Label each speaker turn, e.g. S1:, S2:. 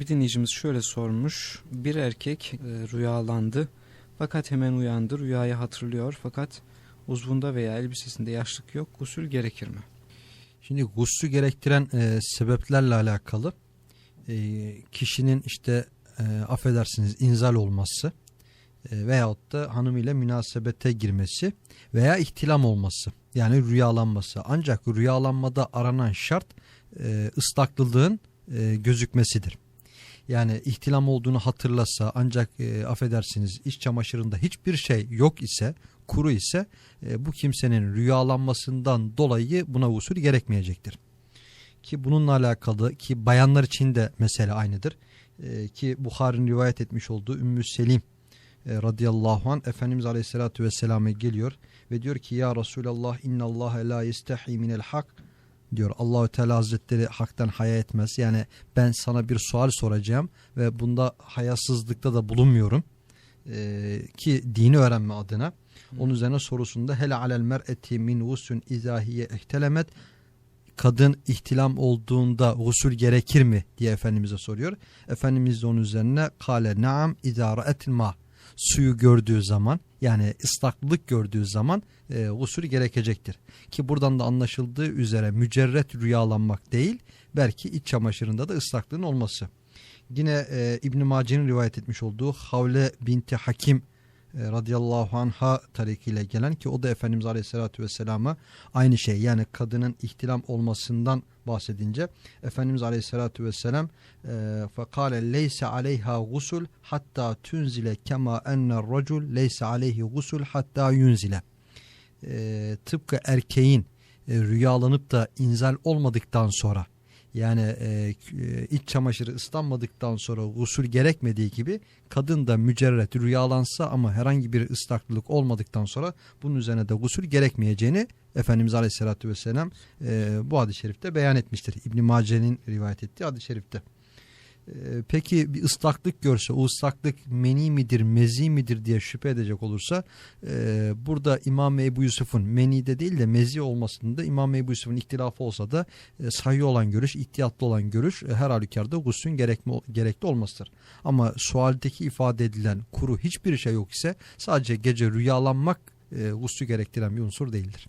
S1: Bir dinleyicimiz şöyle sormuş. Bir erkek e, rüyalandı fakat hemen uyandı. Rüyayı hatırlıyor fakat uzvunda veya elbisesinde yaşlık yok. Gusül gerekir mi?
S2: Şimdi guslu gerektiren e, sebeplerle alakalı e, kişinin işte e, affedersiniz inzal olması e, veyahut da hanımıyla münasebete girmesi veya ihtilam olması yani rüyalanması. Ancak rüyalanmada aranan şart e, ıslaklılığın e, gözükmesidir. Yani ihtilam olduğunu hatırlasa ancak e, affedersiniz iç çamaşırında hiçbir şey yok ise kuru ise e, bu kimsenin rüyalanmasından dolayı buna usul gerekmeyecektir. Ki bununla alakalı ki bayanlar için de mesele aynıdır. E, ki Bukhari'nin rivayet etmiş olduğu Ümmü Selim e, radıyallahu an Efendimiz aleyhissalatü vesselam'a geliyor ve diyor ki ya Resulallah innallâhe la yestehi minel hak diyor Allahü Teala Hazretleri haktan haya etmez. Yani ben sana bir sual soracağım ve bunda hayasızlıkta da bulunmuyorum. Ee, ki dini öğrenme adına. Onun üzerine sorusunda hele alel mer'eti min usun izahiye ihtelemet kadın ihtilam olduğunda gusül gerekir mi diye Efendimiz'e soruyor. Efendimiz de onun üzerine kale naam idara etil ma suyu gördüğü zaman yani ıslaklılık gördüğü zaman e, gusül gerekecektir. Ki buradan da anlaşıldığı üzere mücerret rüyalanmak değil belki iç çamaşırında da ıslaklığın olması. Yine e, İbn-i rivayet etmiş olduğu Havle binti Hakim e, radıyallahu anha tarikiyle gelen ki o da Efendimiz Aleyhisselatü Vesselam'a aynı şey yani kadının ihtilam olmasından bahsedince Efendimiz Aleyhisselatü Vesselam فَقَالَ لَيْسَ عَلَيْهَا غُسُلْ hatta tunzile kema enne racul leyse aleyhi gusul hatta yunzile. E, tıpkı erkeğin e, rüyalanıp da inzal olmadıktan sonra yani e, iç çamaşırı ıslanmadıktan sonra gusül gerekmediği gibi kadın da mücerret rüyalansa ama herhangi bir ıslaklılık olmadıktan sonra bunun üzerine de gusül gerekmeyeceğini Efendimiz Aleyhisselatü Vesselam e, bu hadis-i şerifte beyan etmiştir. İbn Mace'nin rivayet ettiği hadis-i şerifte. E, peki bir ıslaklık görse o ıslaklık meni midir mezi midir diye şüphe edecek olursa e, burada İmam Ebu Yusuf'un menide değil de mezi olmasında İmam Ebu Yusuf'un ihtilafı olsa da e, sahih olan görüş, ihtiyatlı olan görüş e, her halükarda guslün gerekli, gerekli olmasıdır. Ama sualdeki ifade edilen kuru hiçbir şey yok ise sadece gece rüyalanmak e, guslu gerektiren bir unsur değildir.